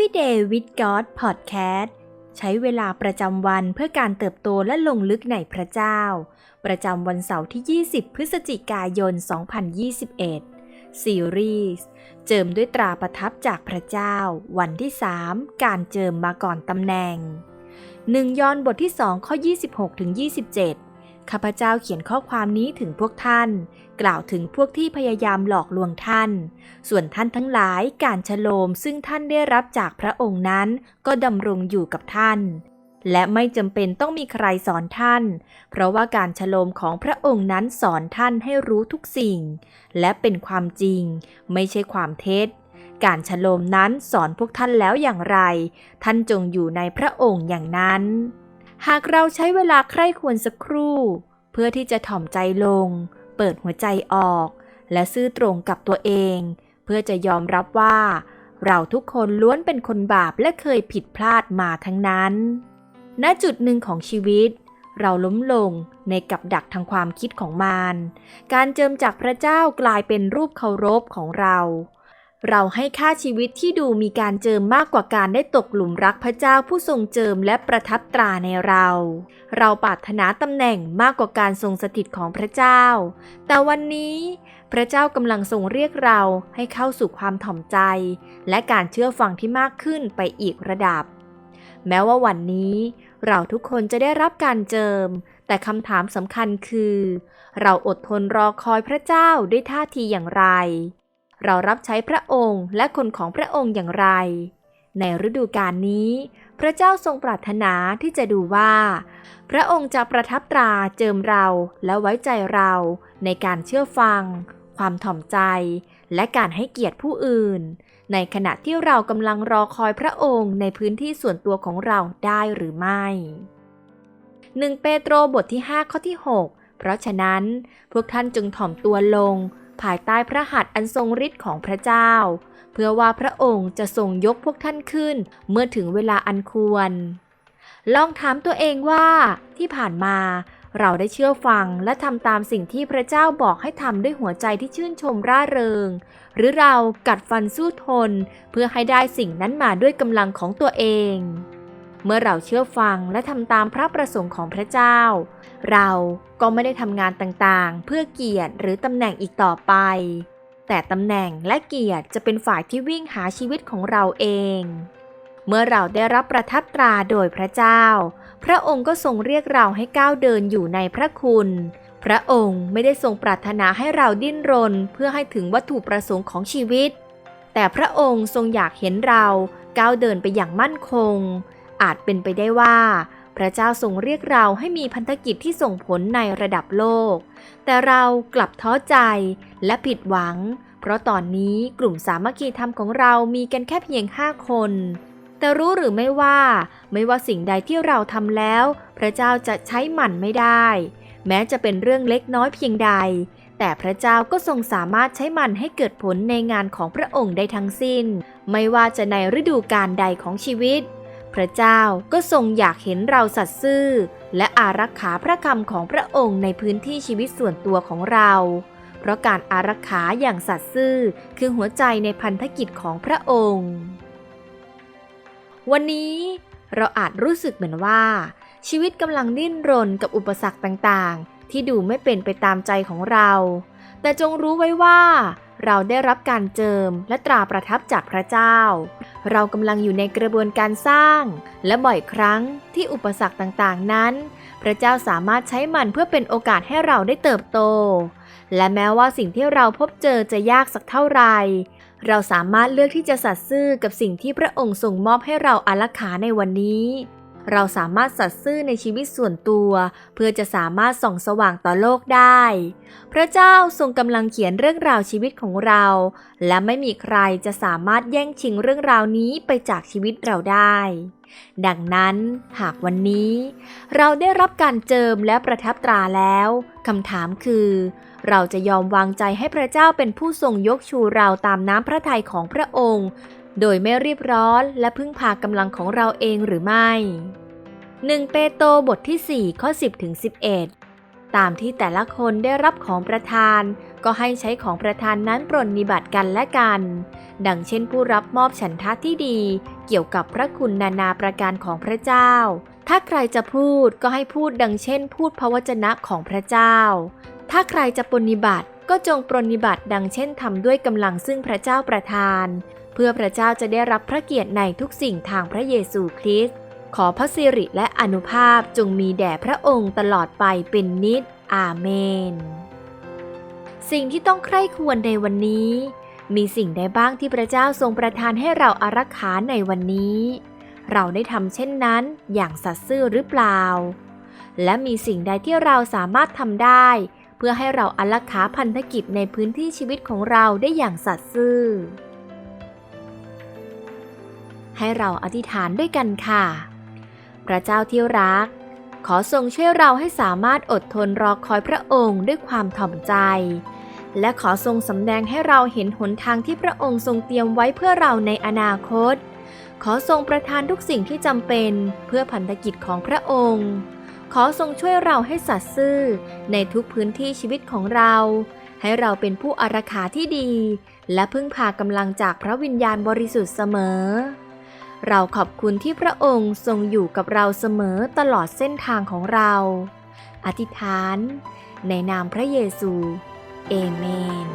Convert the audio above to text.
Everyday with God Podcast ใช้เวลาประจำวันเพื่อการเติบโตและลงลึกในพระเจ้า ประจำวันเสาร์ที่ 20 พฤศจิกายน 2021 ซีรีส์เจิมด้วยตราประทับจากพระเจ้า วันที่ 3 การเจิมมาก่อนตำแหน่ง 1 ยอห์นบทที่ 2 ข้อ 26ถึง27 ข้าพเจ้าเขียนข้อความนี้ถึงพวกท่าน กล่าวถึงพวกที่พยายามหลอกลวงท่าน ส่วนท่านทั้งหลายการฉโลมซึ่งท่านได้รับจากพระองค์นั้น ก็ดำรงอยู่กับท่าน และไม่จำเป็นต้องมีใครสอนท่าน เพราะว่าการฉโลมของพระองค์นั้นสอนท่านให้รู้ทุกสิ่ง และเป็นความจริง ไม่ใช่ความเท็จการฉโลมนั้นสอนพวกท่านแล้วอย่างไร ท่านจงอยู่ในพระองค์อย่างนั้น หากเราใช้เวลาใคร่ควรสักครู่ เพื่อที่จะถ่อมใจลง เปิดหัวใจออก และซื่อตรงกับตัวเอง เพื่อจะยอมรับว่า เราทุกคนล้วนเป็นคนบาปและเคยผิดพลาดมาทั้งนั้น ณจุดหนึ่งของชีวิต เราล้มลงในกับดักทางความคิดของมาร การเจิมจากพระเจ้ากลายเป็นรูปเคารพของเรา เราให้ค่าชีวิตที่ดูมีการเจิมมากกว่าการได้ตกหลุมรักพระเจ้าผู้ทรงเจิมและประทับตราในเรา เราปรารถนาตำแหน่งมากกว่าการทรงสถิตของพระเจ้า แต่วันนี้พระเจ้ากำลังทรงเรียกเราให้เข้าสู่ความถ่อมใจ และการเชื่อฟังที่มากขึ้นไปอีกระดับ แม้ว่าวันนี้ เราทุกคนจะได้รับการเจิม แต่คำถามสำคัญคือ เราอดทนรอคอยพระเจ้าด้วยท่าทีอย่างไร เรารับใช้พระองค์และคนของพระองค์อย่างไร ในฤดูกาลนี้ พระเจ้าทรงปรารถนาที่จะดูว่า พระองค์จะประทับตราเจิมเราและไว้ใจเราในการเชื่อฟัง ความถ่อมใจ และการให้เกียรติผู้อื่น ในขณะที่เรากำลังรอคอยพระองค์ในพื้นที่ส่วนตัวของเราได้หรือไม่1เปโตรบทที่ 5 ข้อที่ 6 เพราะฉะนั้นพวกท่านจงถ่อมตัวลง ภายใต้พระหัตถ์อันทรงฤทธิ์ของพระเจ้า เพื่อว่าพระองค์จะทรงยกพวกท่านขึ้น เมื่อถึงเวลาอันควร ลองถามตัวเองว่าที่ผ่านมาเราได้เชื่อฟังและทำตามสิ่งที่พระเจ้าบอกให้ทำด้วยหัวใจที่ชื่นชมร่าเริง หรือเรากัดฟันสู้ทน เพื่อให้ได้สิ่งนั้นมาด้วยกำลังของตัวเอง เมื่อเราเชื่อฟังและทำตามพระประสงค์ของพระเจ้า เราก็ไม่ได้ทำงานต่างๆ เพื่อเกียรติหรือตำแหน่งอีกต่อไป แต่ตำแหน่งและเกียรติจะเป็นฝ่ายที่วิ่งหาชีวิตของเราเอง เมื่อเราได้รับประทับตราโดยพระเจ้า พระองค์ก็ทรงเรียกเราให้ก้าวเดินอยู่ในพระคุณ พระองค์ไม่ได้ทรงปรารถนาให้เราดิ้นรนเพื่อให้ถึงวัตถุประสงค์ของชีวิต แต่พระองค์ทรงอยากเห็นเราก้าวเดินไปอย่างมั่นคง อาจเป็นไปได้ว่า พระเจ้าทรงเรียกเราให้มีพันธกิจที่ส่งผลในระดับโลก แต่เรากลับท้อใจและผิดหวัง เพราะตอนนี้กลุ่มสามัคคีธรรมของเรามีกันแค่เพียงห้าคน แต่รู้หรือไม่ว่า ไม่ว่าสิ่งใดที่เราทำแล้ว พระเจ้าจะใช้หมันไม่ได้ แม้จะเป็นเรื่องเล็กน้อยเพียงใดแต่พระเจ้าก็ทรงสามารถใช้มันให้เกิดผลในงานของพระองค์ได้ทั้งสิ้น ไม่ว่าจะในฤดูกาลใดของชีวิต พระเจ้าก็ทรงอยากเห็นเราสัตย์ซื่อ และอารักขาพระคำของพระองค์ในพื้นที่ชีวิตส่วนตัวของเรา เพราะการอารักขาอย่างสัตย์ซื่อคือหัวใจในพันธกิจของพระองค์ วันนี้เราอาจรู้สึกเหมือนว่า ชีวิตกำลังดิ้นรนกับอุปสรรคต่างๆ ที่ดูไม่เป็นไปตามใจของเรา แต่จงรู้ไว้ว่า เราได้รับการเจิมและตราประทับจากพระเจ้า เรากำลังอยู่ในกระบวนการสร้าง และบ่อยครั้งที่อุปสรรคต่างๆนั้น พระเจ้าสามารถใช้มันเพื่อเป็นโอกาสให้เราได้เติบโต และแม้ว่าสิ่งที่เราพบเจอจะยากสักเท่าไหร่เราสามารถเลือกที่จะสัตย์ซื่อกับสิ่งที่พระองค์ทรงมอบให้เราอารักขาในวันนี้ เราสามารถสัตย์ซื่อในชีวิตส่วนตัว เพื่อจะสามารถส่องสว่างต่อโลกได้ พระเจ้าทรงกำลังเขียนเรื่องราวชีวิตของเรา และไม่มีใครจะสามารถแย่งชิงเรื่องราวนี้ไปจากชีวิตเราได้ ดังนั้นหากวันนี้ เราได้รับการเจิมและประทับตราแล้วคำถามคือ เราจะยอมวางใจให้พระเจ้าเป็นผู้ทรงยกชูเราตามน้ำพระทัยของพระองค์ โดยไม่รีบร้อนและพึ่งพากำลังของเราเองหรือไม่ 1 เปโตรบทที่ 4 ข้อ 10 ถึง 11 ตามที่แต่ละคนได้รับของประทาน ก็ให้ใช้ของประทานนั้นปรนนิบัติกันและกัน ดังเช่นผู้รับมอบฉันทะที่ดี เกี่ยวกับพระคุณนานาประการของพระเจ้า ถ้าใครจะพูดก็ให้พูดดังเช่น พูดพระวจนะของพระเจ้า ถ้าใครจะปรนนิบัติก็จงปรนนิบัติดังเช่นทำด้วยกำลังซึ่งพระเจ้าประทาน พื่อพระเจ้าจะได้รับพระเกียรติในทุกสิ่งทางพระเยซูคริสต์ขอพระสิริและอนุภาพจงมีแด่พระองค์ตลอดไปเป็นนิจอาเมน สิ่งที่ต้องใคร่ควรในวันนี้ มีสิ่งใดบ้างที่พระเจ้าทรงประทานให้เราอารักขาในวันนี้ เราได้ทำเช่นนั้นอย่างสัตย์ซื่อหรือเปล่า และมีสิ่งใดที่เราสามารถทำได้ เพื่อให้เราอารักขาพันธกิจในพื้นที่ชีวิตของเราได้อย่างสัตย์ซื่อ ให้เราอธิษฐานด้วยกันค่ะ พระเจ้าที่รัก ขอทรงช่วยเราให้สามารถอดทนรอคอยพระองค์ด้วยความถ่อมใจ และขอทรงสำแดงให้เราเห็นหนทางที่พระองค์ทรงเตรียมไว้เพื่อเราในอนาคต ขอทรงประทานทุกสิ่งที่จำเป็นเพื่อพันธกิจของพระองค์ ขอทรงช่วยเราให้สัตย์ซื่อในทุกพื้นที่ชีวิตของเรา ให้เราเป็นผู้อารักขาที่ดี และพึ่งพากำลังจากพระวิญญาณบริสุทธิ์เสมอ เราขอบคุณที่พระองค์ทรงอยู่กับเราเสมอตลอดเส้นทางของเรา อธิษฐาน ในนามพระเยซู เอเมน